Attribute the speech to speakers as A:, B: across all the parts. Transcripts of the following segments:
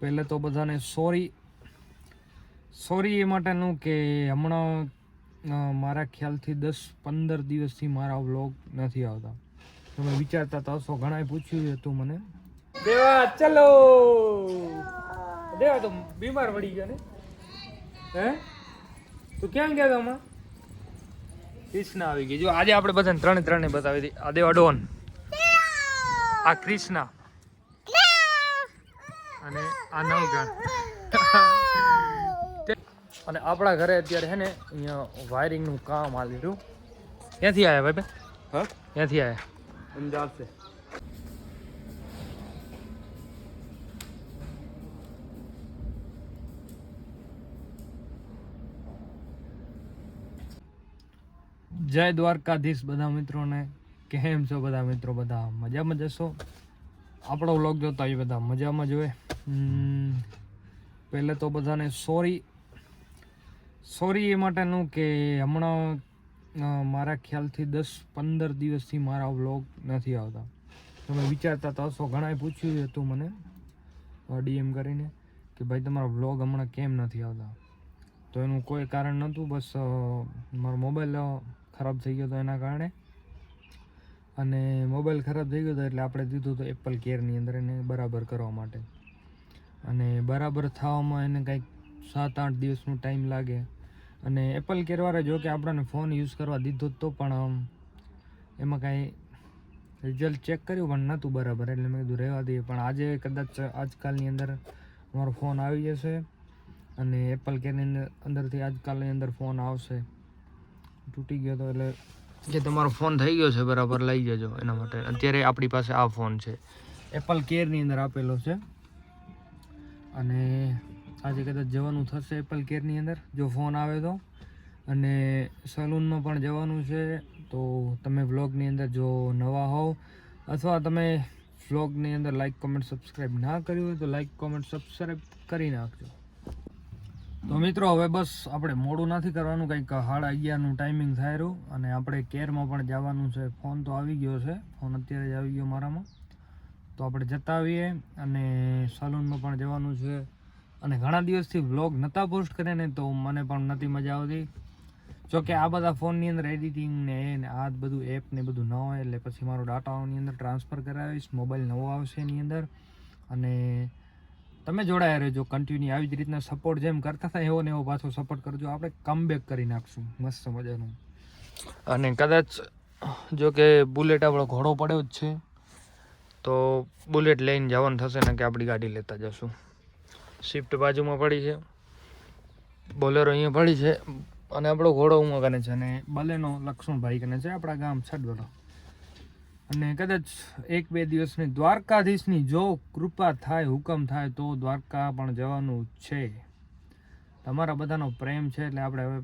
A: પહેલે તો બધાને સોરી સોરી એ માટેનું કે હમણાં મારા ખ્યાલથી દસ પંદર દિવસથી મારા વ્લોગ નથી આવતા. તમે વિચારતા તો હશો ઘણાએ પૂછ્યું હતું મને. દેવા, ચલો! દેવા, તો બીમાર પડી ગયો ને? હે? તું કેમ ગયા તો હમણાં? કૃષ્ણા આવી ગઈ. જો આજે આપણે બધાને ત્રણે ત્રણે બતાવી હતી. આ દેવા ડોન. આ કૃષ્ણા. અને આ નવઘણ અને આપણા ઘરે અત્યારે છે ને અહીંયા વાયરિંગનું કામ હાલી રહ્યું ક્યાંથી આવ્યા ભાઈ
B: હા?
A: ક્યાંથી આવ્યા
B: અમદાવાદથી
A: જય દ્વારકાધીશ બધા મિત્રોને. કેમ છો બધા મિત્રો? બધા મજામાં જશો આપણો વ્લોગ જોતા હોય બધા મજામાં જોવે પહેલે તો બધાને સોરી સોરી એ માટેનું કે હમણાં મારા ખ્યાલથી દસ પંદર દિવસથી મારા વ્લોગ નથી આવતા. તમે વિચારતા તો હશો, ઘણાએ પૂછ્યું હતું મને ડીએમ કરીને, કે ભાઈ તમારા વ્લોગ હમણાં કેમ નથી આવતા? તો એનું કોઈ કારણ નહોતું, બસ મારો મોબાઈલ ખરાબ થઈ ગયો હતો એના કારણે. અને મોબાઈલ ખરાબ થઈ ગયો હતો એટલે આપણે દીધું હતું એપલ કેરની અંદર એને બરાબર કરવા માટે. અને બરાબર થવામાં એને કંઈક સાત આઠ દિવસનો ટાઈમ લાગે. અને એપલ કેરવાળા જો કે આપણને ફોન યુઝ કરવા દીધો તો, પણ એમાં કાંઈ રિઝલ્ટ ચેક કર્યું પણ નહોતું બરાબર, એટલે મેં કીધું રહેવા દઈએ. પણ આજે કદાચ આજકાલની અંદર મારો ફોન આવી જશે અને એપલ કેરની અંદર, અંદરથી આજકાલની અંદર ફોન આવશે. તૂટી ગયો તો એટલે જે તમારો ફોન થઈ ગયો છે બરાબર, લઈ જજો એના માટે. અત્યારે આપણી પાસે આ ફોન છે. એપલ કેરની અંદર આપેલો છે. અને આજે કદાચ જવાનું થશે એપલ કેરની અંદર, જો ફોન આવે તો. અને સલૂનમાં પણ જવાનું છે, તો તમે વ્લોગની અંદર જો નવા હોવ, અથવા તમે વ્લોગની અંદર લાઇક કોમેન્ટ સબસ્ક્રાઈબ ના કર્યું હોય, તો લાઇક કોમેન્ટ સબસ્ક્રાઈબ કરી નાખજો. તો મિત્રો, હવે બસ આપણે મોડું નથી કરવાનું, કંઈક સાડા અગિયારનું ટાઈમિંગ થાય રહ્યું, અને આપણે કેરમાં પણ જવાનું છે. ફોન તો આવી ગયો છે. ફોન અત્યારે જ આવી ગયો મારામાં. તો આપણે જતા આવીએ અને સલૂનમાં પણ જવાનું છે. અને ઘણા દિવસથી વ્લોગ નહોતા પોસ્ટ કરે ને તો મને પણ નથી મજા આવતી. જોકે આ બધા ફોનની અંદર એડિટિંગ ને એ ને આ બધું એપ ને બધું ન હોય એટલે પછી મારો ડાટાની અંદર ટ્રાન્સફર કરાવીશ મોબાઈલ નવો આવશે એની અંદર. અને તમે જોડાયા રહેજો કન્ટિન્યુ આવી જ રીતના સપોર્ટ જેમ કરતા હતા એવો ને એવો પાછો સપોર્ટ કરજો. આપણે કમબેક કરી નાખશું, મસ્ત મજાનું. અને કદાચ જો કે બુલેટ આપણો ઘોડો પડ્યો જ છે. તો બુલેટ લઈને જવાનું થશે ને કે આપણી ગાડી લેતા જશું. શિફ્ટ બાજુમાં પડી છે. બોલેરો અહીંયા પડી છે. અને આપણો ઘોડો ઉમો કરે છે અને બલેનો લક્ષ્મણભાઈ કને છે, આપણા ગામ છડવડો અને કદાચ એક બે દિવસની દ્વારકાધીશની જો કૃપા થાય, હુકમ થાય, તો દ્વારકા પણ જવાનું છે. તમારા બધાનો પ્રેમ છે એટલે આપણે હવે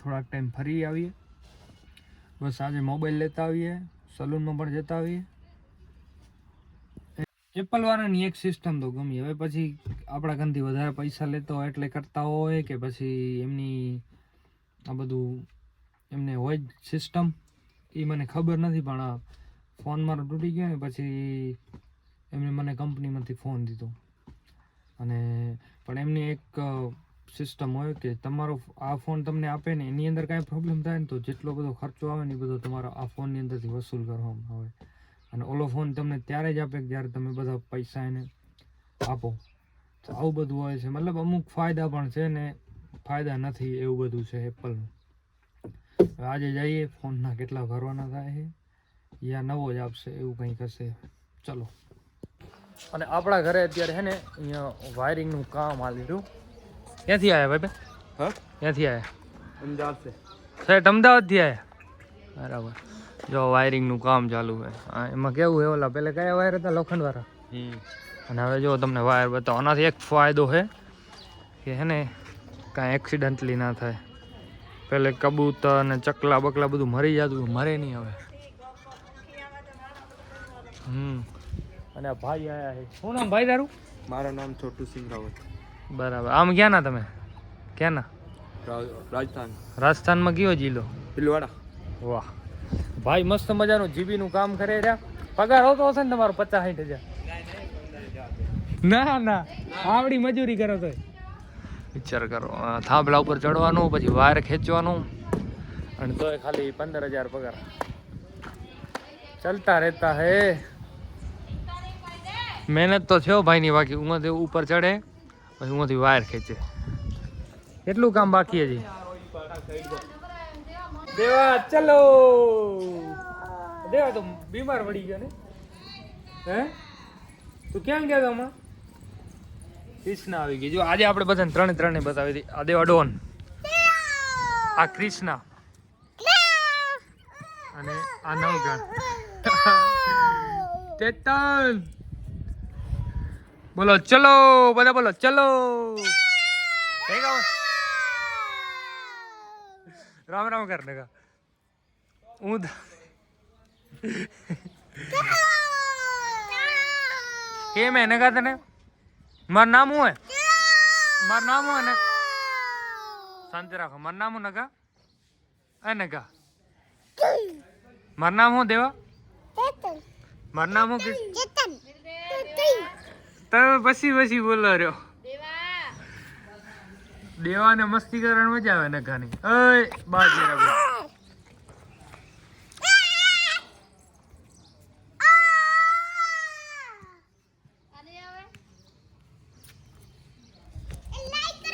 A: થોડાક ટાઈમ ફરી આવીએ. બસ આજે મોબાઈલ લેતા આવીએ સલૂનમાં પણ જતા આવીએ. એપલ વાળાની એક સિસ્ટમ તો ગમી. હવે પછી આપણા ઘરથી વધારે પૈસા લેતો હોય એટલે કરતા હોય કે પછી એમની આ બધું એમને હોય સિસ્ટમ એ મને ખબર નથી, પણ ફોન મારો તૂટી ગયો ને પછી એમને મને કંપનીમાંથી ફોન દીધો. અને પણ એમની એક સિસ્ટમ હોય કે તમારો આ ફોન તમને આપે ને એની અંદર કાંઈ પ્રોબ્લેમ થાય ને તો જેટલો બધો ખર્ચો આવે ને એ બધો તમારો આ ફોનની અંદરથી વસૂલ કરવામાં આવે. અને ઓલો ફોન તમને ત્યારે જ આપે જ્યારે તમે બધા પૈસા એને આપો. તો આવું બધું હોય છે. મતલબ અમુક ફાયદા પણ છે ને ફાયદા નથી એવું બધું છે એપલનું આજે જઈએ ફોનના કેટલા ભરવાના થાય છે. યા નવો જ આપશે એવું કંઈક હશે. ચલો. અને આપણા ઘરે અત્યારે છે ને અહીંયા વાયરિંગનું કામ હાલી રહ્યું. ક્યાંથી આવ્યા ભાઈ
B: હા?
A: ક્યાંથી આવ્યા
B: અમદાવાદ
A: છે. અમદાવાદથી આવ્યા બરાબર. જો વાયરિંગનું કામ ચાલુ છે. એમાં કેવું છે ઓલા પહેલા કયા વાયર હતા? લોખંડવાળા? અને હવે જો તમને વાયર બતાવો. આનાથી એક ફાયદો છે કે હે ને કાંઈ એક્સિડન્ટલી ના થાય. પહેલે કબૂતર અને ચકલા બકલા બધું મરી જતું મરે નહીં હવે. હમ. અને આ ભાઈ આયા છે. શું નામ ભાઈ તારું?
B: મારું નામ છોટુ સિંહ રાવત.
A: બરાબર. આમ ક્યાં ના તમે? ક્યાં ના
B: રાજસ્થાન.
A: રાજસ્થાનમાં કયો જિલ્લો?
B: ભીલવાડા.
A: વાહ. ભાઈ મસ્ત મજાનું જીબીનું કામ કરે રહ્યા. પગાર હોતો હશે ને તમારો પચાસ સાઠ હજાર? ના ના. આવડી મજૂરી કરો તો વિચાર કરો. થાંભલા ઉપર ચડવાનું પછી વાયર ખેંચવાનું. અને તોય ખાલી પંદર હજાર પગાર. ચલતા રહેતા હે. મહેનત તો થયો ભાઈની બાકી ઉમાંથી ઉપર ચડે પછી ઉમાંથી વાયર ખેંચે. કેટલું કામ બાકી હજી? દેવા ચલો. દેવા તો બીમાર પડી ગયો ને. હે? તું કેમ ગયા તો હમણાં? ક્રિષ્ના આવી ગઈ. જો આજે આપણે બધાને ત્રણે ત્રણે બતાવી હતી. આ દેવા ડોન. આ ક્રિષ્ના અને આ નવગણ ચેતન. બોલો ચલો બધા બોલો ચલો. કઈ ગાવ રામ રામ કર ને કા હું ધ- કેમ હે નગા તને મારું નામ હું હે મારું નામ હું હે ને શાંતિ રાખો મારું નામ હું નગા એ નગા મારું નામ હું હું કીધું? તમે પછી પછી બોલો રહ્યો દેવાને મસ્તી કરવાની મજા આવે ને ઘાની અય બાજી રાખો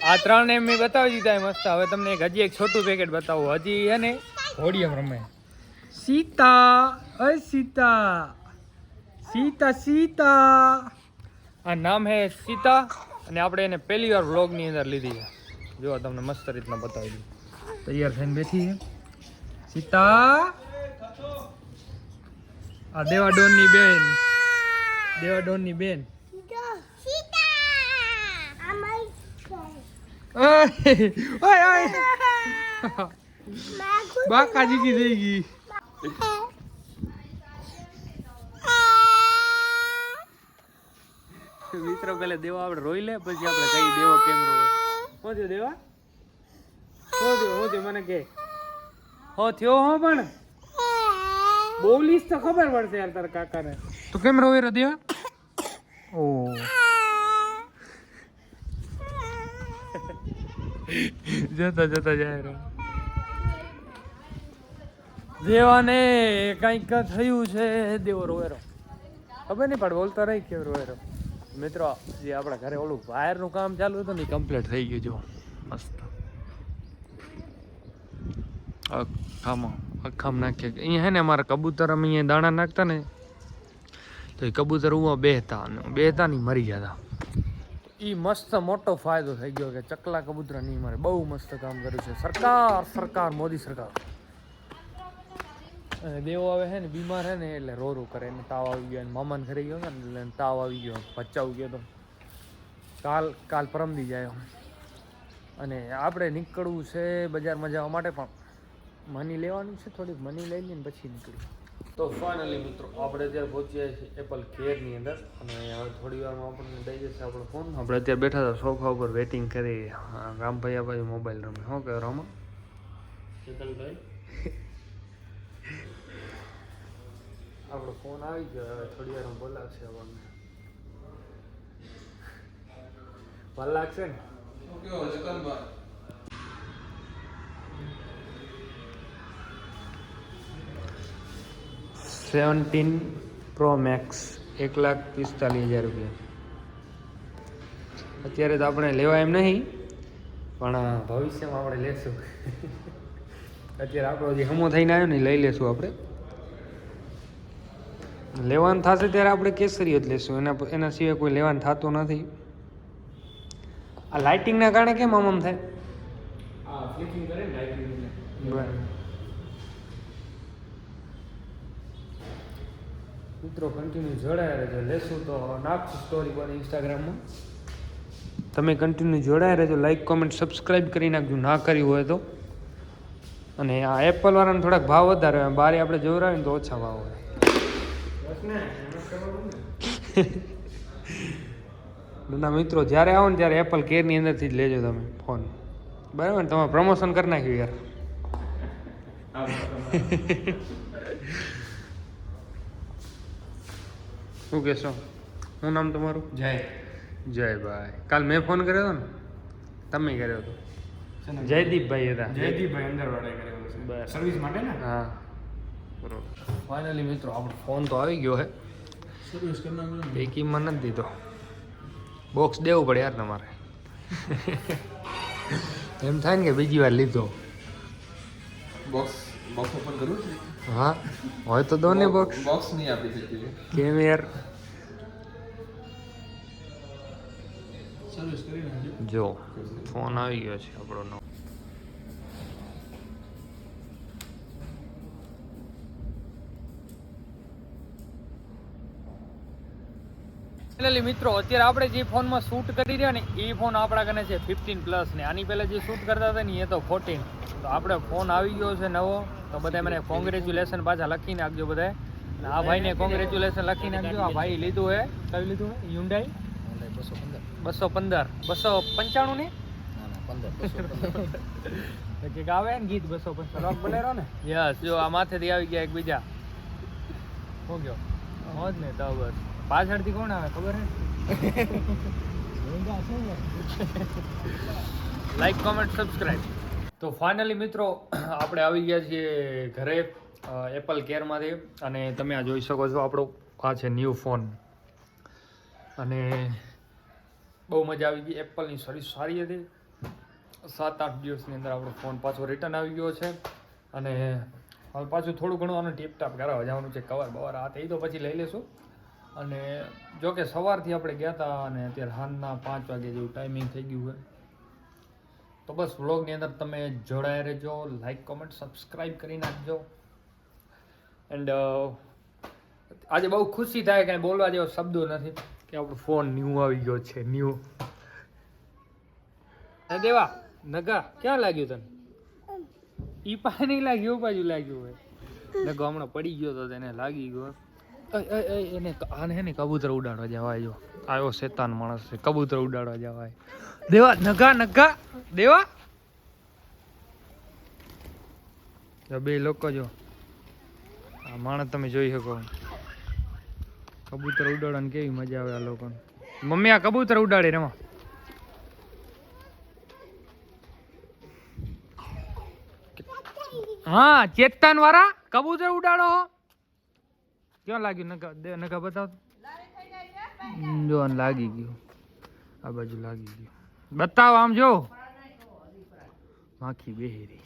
A: આ ત્રણ એમ મેં બતાવી દીધા મસ્ત. હવે તમને એક હજી એક છોટું પેકેટ બતાવું. હજી હે ને હોડિયમ રમે. સીતા, અય સીતા. સીતા સીતા. આ નામ હે સીતા, અને આપણે એને પહેલી વાર વ્લોગની અંદર લીધી છે. જો તમને મસ્ત રીતના બતાવી દઉં. તૈયાર થઈને બેઠી છે. સીતા! આ દેવા ડોનની બેન. દેવાડોનની બેન ઓય ઓય ઓય બાકાજી કી થઈ ગઈ. મિત્રો પેલા દેવા આપણે રોઈ લે પછી આપણે કઈ દેવો કેમ રોવે. થયો દેવા? હો થયો મને કે. હો થયો હો પણ. બોલીશ તો ખબર પડશે યાર તારા કાકાને. તો કેમ રોવે રે દેવા? ઓ. જતા જતા જાય રો. દેવાને કંઈક થયું છે. દેવો રોવેરો ખબર નહીં પણ બોલતા રહી કેમ રોવેરો મિત્રો, જે આપણા ઘરે ઓલું વાયરનું કામ ચાલુ હતું ને કમ્પ્લીટ થઈ ગયું જો મસ્ત. અખામાં અખામાં નાખીએ. અહીંયા હે ને અમારા કબૂતર, અમે અહીંયા દાણા નાખતા ને, તો એ કબૂતર ઉવા બેહતા અને બેહતા નહીં મરી જતા એ મસ્ત મોટો ફાયદો થઈ ગયો કે ચકલા કબૂતર નહીં મરે બહુ મસ્ત કામ કર્યું છે. સરકાર સરકાર, મોદી સરકાર. અને દેવો આવે છે ને બીમાર છે ને એટલે રોરું કરે. એને તાવ આવી ગયો એને મામાને ઘરે ગયો ને એટલે તાવ આવી ગયો બચ્ચાવ ગયો તો કાલ કાલ પરમદી જાય અને આપણે નીકળવું છે બજારમાં જવા માટે પણ મની લેવાનું છે થોડીક મની લઈ લઈને પછી નીકળ્યું તો ફાઇનલી મિત્રો આપણે અત્યારે પહોંચ્યા છીએ એપલ કેરની અંદર. અને હવે થોડી વારમાં આપણને દઈ જશે આપણો ફોન આપણે અત્યારે બેઠા હતા સોફા ઉપર વેટિંગ કરી હા, રામભાઈ આ બાજુ મોબાઈલ રમે. શું કહે રામા? આપણો ફોન આવી ગયો હવે થોડી વાર બોલાવશે આપણને. ભલ લાગશે ને? સેવન્ટીન પ્રો મેક્સ એક લાખ પિસ્તાલીસ હજાર રૂપિયા. અત્યારે તો આપણે લેવા એમ નહીં પણ ભવિષ્યમાં આપણે લેશું. અત્યારે આપણો જે હમો થઈને આવ્યો ને લઈ લેશું આપણે. લેવાનું થશે ત્યારે આપણે કેસરી જ લેશું. એના એના સિવાય કોઈ લેવાનું થતું નથી. આ લાઇટિંગના કારણે કેમ આમ આમ થાય? મિત્રો કન્ટિન્યુ જોડાયા રહેજો. લેશું તો નાખશું સ્ટોરી પર ઇન્સ્ટાગ્રામમાં તમે કન્ટિન્યુ જોડાયા રહેજો. લાઇક કોમેન્ટ સબસ્ક્રાઈબ કરી નાખજો. ના કર્યું હોય તો. અને આ એપલ વાળાને થોડાક ભાવ વધારે હોય. બારે આપણે જોવરાવીને તો ઓછા ભાવ હોય. ના મિત્રો જ્યારે આવો ને ત્યારે એપલ કેરની અંદરથી જ લેજો તમે ફોન બરાબર ને? તમે પ્રમોશન કરી નાખ્યું યાર. શું કહેશો? શું નામ તમારું?
B: જય.
A: જય ભાઈ. કાલ મેં ફોન કર્યો હતો ને? તમે કર્યો હતો. જયદીપભાઈ હતા.
C: જયદીપભાઈ અંદરવાળે કર્યો. સર્વિસ માટે ને?
A: હા. બરોબર. ફાઇનલી મિત્રો આપણો ફોન તો આવી ગયો
C: છે? કરનાર
A: નથી દીધો. બોક્સ દેવું પડે યાર તમારે. એમ થાય ને કે બીજી વાર લીધો.
D: બોક્સ બોક્સ ઓપન કરવું છે?
A: હા હોય તો દો ને બોક્સ
D: બોક્સ નહીં આપી શકીએ.
A: કેમ યાર? જો ફોન આવી ગયો છે આપણો નવો. ફાઇનલી મિત્રો અત્યારે આપણે જે ફોનમાં શૂટ કરી રહ્યા ને એ ફોન આપણા કને છે ફિફ્ટીન પ્લસ ને. આની પહેલાં જે શૂટ કરતા હતા ને એ તો ફોર્ટીન તો આપણે ફોન આવી ગયો છે નવો તો બધા મને કોંગ્રેચ્યુલેશન પાછા લખી નાખજો બધા આ ભાઈને કોંગ્રેચ્યુલેશન લખી નાખજો આ ભાઈ લીધું હે. કયું લીધું? હે યુન્ડાઈ બસો પંદર. બસો પંચાણું ને? એક આવે ને ગીત બસો પંચાણું. રોક બોલેરો ને? યસ જો આ માથેથી આવી ગયા એકબીજા. હો ગયો મોજ ને તો બસ. પાછળથી કોણ આવે, ખબર હે? લાઈક કોમેન્ટ સબસ્ક્રાઇબ તો ફાઇનલી મિત્રો, આપણે આવી ગયા છીએ ઘરે એપલ કેરમાંથી અને તમે આ જોઈ શકો છો આપણો, આ છે ન્યૂ ફોન અને બહુ મજા આવી ગઈ. એપલની સર્વિસ સારી હતી. સાત આઠ દિવસની અંદર આપણો ફોન પાછો રિટર્ન આવી ગયો છે. અને હવે પાછું થોડું ઘણું આનું ટીપટાપ કરાવવા જવાનું છે. કવર બવર આ થઈ તો પછી લઈ લેશું. અને જો કે સવારથી આપણે ગયા હતા અને અત્યારે સાંજના પાંચ વાગે જેવું ટાઈમિંગ થઈ ગયું છે. તો બસ વ્લોગની અંદર તમે જોડાયા રહેજો લાઈક કોમેન્ટ સબસ્ક્રાઈબ કરી નાખજો. એન્ડ આજે બહુ ખુશી થાય કાંઈ બોલવા જેવો શબ્દો નથી કે આપણો ફોન ન્યૂ આવી ગયો છે ન્યૂ દેવા, નગા, ક્યાં લાગ્યું તને? ઈ પાસે નહીં લાગ્યું બાજુ લાગ્યું હોય. નગો, હમણાં પડી ગયો તો તેને લાગી ગયો. એને આને ને કબૂતર ઉડાડવા જવાય જો. આવ્યો શેતાન માણસ છે, કબૂતર ઉડાડવા જવાય. દેવા, નગા નગા. દેવા. બે લોકો જો. આ માણસ તમે જોઈ શકો. કબૂતર ઉડાડવાની કેવી મજા આવે આ લોકોને. મમ્મી, આ કબૂતર ઉડાડે રમા. હા ચેતન વાળા કબૂતર ઉડાડો ક્યાં લાગ્યું? નકા નકા બતાવ જો લાગી ગયું. આ બાજુ લાગી ગયું. બતાવ આમ જો. માખી બેહેરી